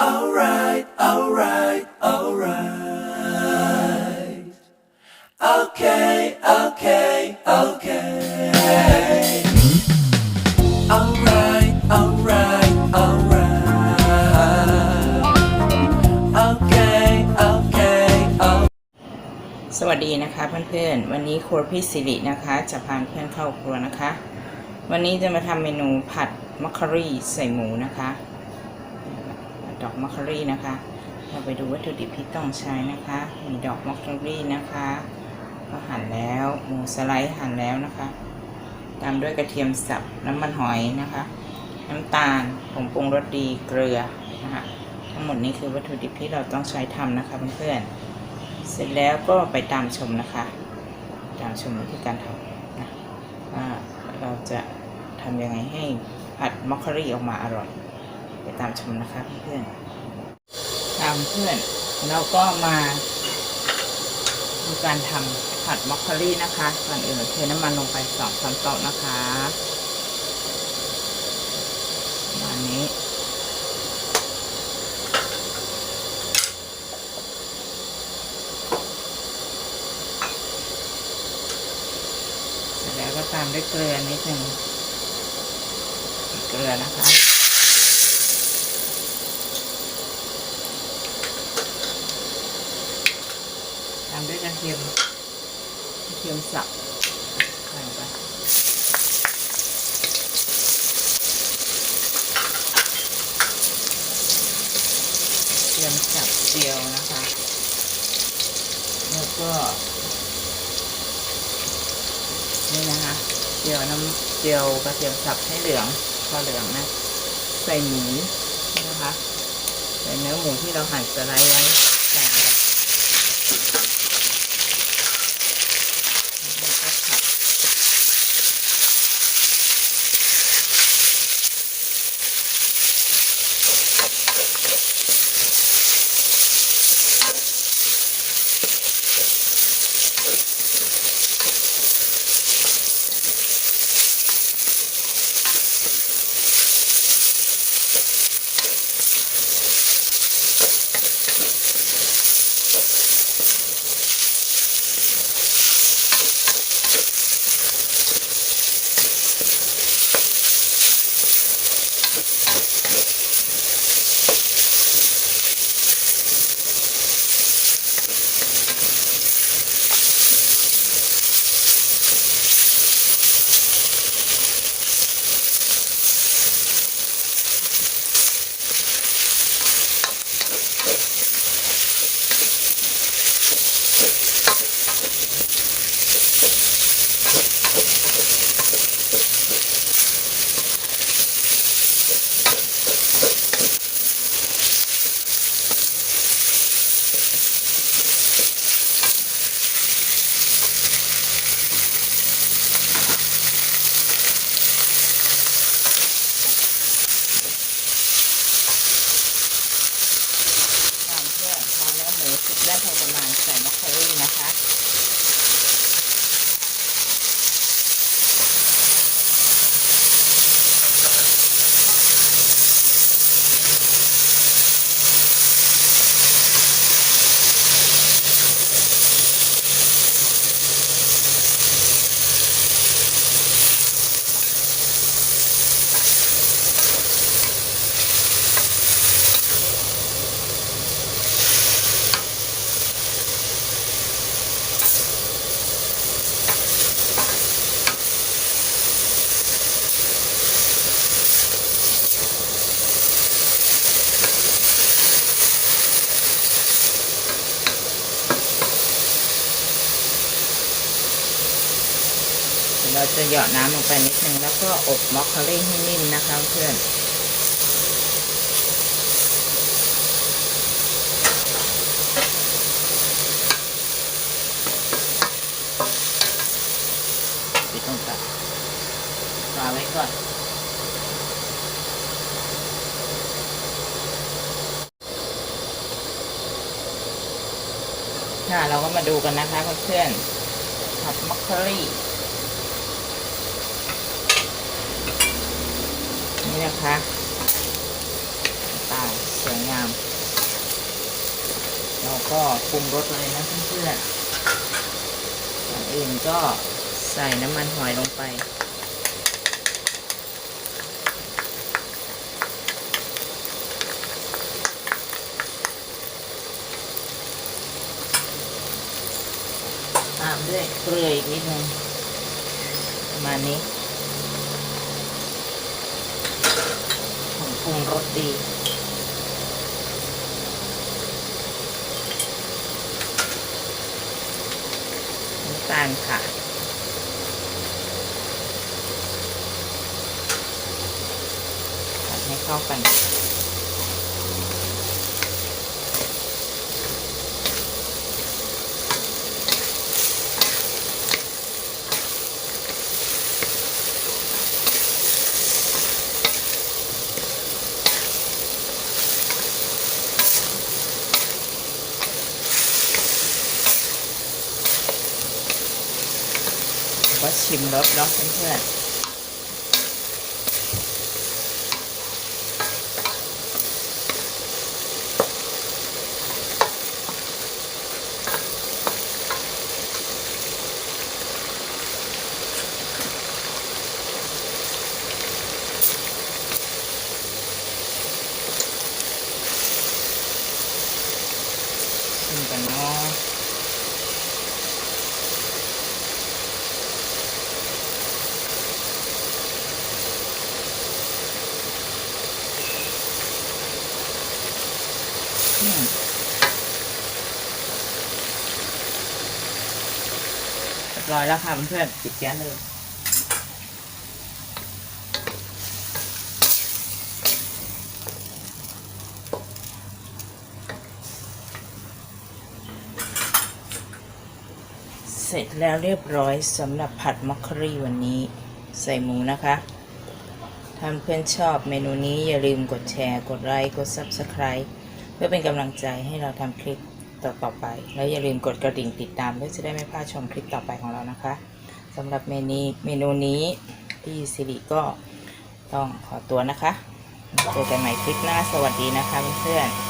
Alright, alright, alright. Okay, okay, okay. Alright, alright, alright. Okay, okay, okay. สวัสดีนะคะเพื่อนๆ วันนี้ครัวพี่สิรินะคะ จะพาเพื่อนเข้าครัวนะคะ วันนี้จะมาทำเมนูผัดมัคคารีใส่หมูนะคะ ดอกมัคคารีนะคะ เราไปดูวัตถุดิบที่ต้องใช้นะคะ มีดอกมัคคารีนะคะ ก็หั่นแล้วหมูสไลด์หั่นแล้วนะคะ ตามด้วยกระเทียมสับน้ำมันหอยนะคะ น้ำตาลผงปรุงรสดีเกลือนะคะทั้งหมดนี้คือวัตถุดิบที่เราต้องใช้ทำนะคะเพื่อนๆเสร็จแล้วก็ไปตามชมนะคะ ตามชมวิธีการทำนะว่าเราจะทำยังไงให้ผัดมอคคารีออกมาอร่อย ตามชมนะคะเพื่อนตามเพื่อนเราก็มาดูการทำผัดมอคคารีนะคะก่อนอื่นเทน้ำมันลงไปสองช้อนโต๊ะนะคะประมาณนี้เสร็จแล้วก็ตามด้วยเกลือนิดหนึ่งเกลือนะคะ ตามด้วยกระ เทียมกระเทียมสับใส่ไปเทียมสับเจียวนะคะ แล้วก็นี่นะคะเจียวน้ำเจียวกระเทียมสับให้เหลืองพอเหลืองนะ ใส่หมูนะคะ ใส่เนื้อหมูที่เราหั่นสไลด์ไว้ เราจะหยอดน้ำลงไปนิดนึงแล้วก็อบมอคคารี่ให้นิ่มนะคะเพื่อนปิดตรงกลางวางไว้ก่อนค่ะเราก็มาดูกันนะคะเพื่อนๆผัดมัคคารี่ นี่นะคะตายสวยงาม เราก็ปรุงรสเลยนะเพื่อนๆก่อนอื่นก็ใส่น้ำมันหอยลงไปตามด้วยเกลืออีกนิดนึงประมาณนี้ผง ปรุงรสดีน้ำตาลค่ะผัดให้เข้ากัน ก็ชิมรสเนาะเพื่อนๆชิมกันเนาะ อืม เรียบร้อยแล้วค่ะเพื่อนๆปิดแก๊สเลยเสร็จแล้วเรียบร้อยสำหรับผัดมัคคอรี่วันนี้ใส่หมูนะคะถ้าเพื่อนชอบเมนูนี้อย่าลืมกดแชร์ กดไลค์ กด Subscribe เพื่อเป็นกำลังใจให้เราทำคลิป ต่อๆไป แล้วอย่าลืมกดกระดิ่งติดตามเพื่อจะได้ไม่พลาดชมคลิปต่อไปของเรานะคะสำหรับเมนูเมนูนี้พี่สิริก็ต้องขอตัวนะคะ เจอกันใหม่คลิปหน้าสวัสดีนะคะเพื่อนๆ